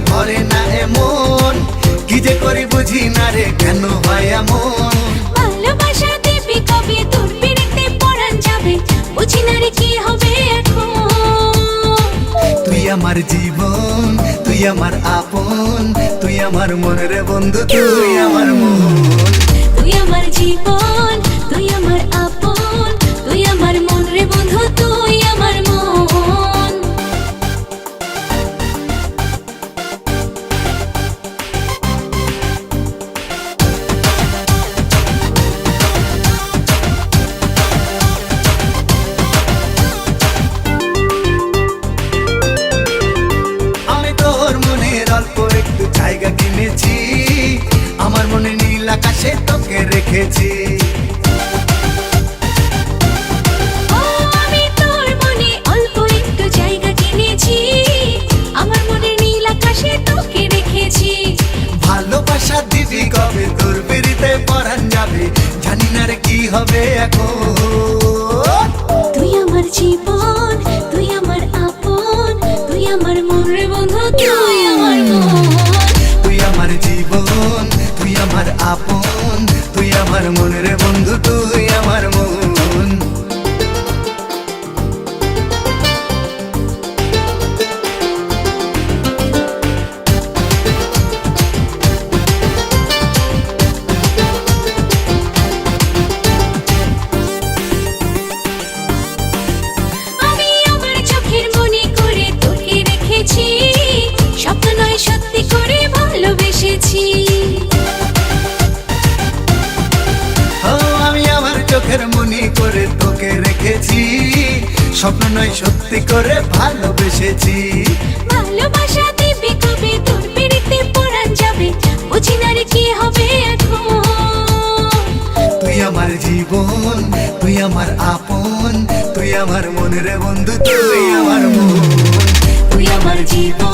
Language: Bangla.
ভরে না এমন। কি যে করি বুঝি না রে কেন হয় এমন? ভালোবাসা দেবী কবে তোর পিড়িতে পরান যাবে? বুঝি না রে কি হবে তুই আমার জীবন তুই আমার আপন তুই আমার মন রে বন্ধু তুই আমার মন। তুই আমার জীবন তোকে রেখেছি। করে তোকে রেখেছি। স্বপ্ন নয় সত্যি করে ভালোবেসেছি। ভালোবাসা দিবি কবে তোর পিড়িতে পরান যাবে। বুঝি না রে কি হবে তুই আমার জীবন তুই আমার আপন তুই আমার মনের বন্ধু তুই আমার মন। তুই আমার জীবন।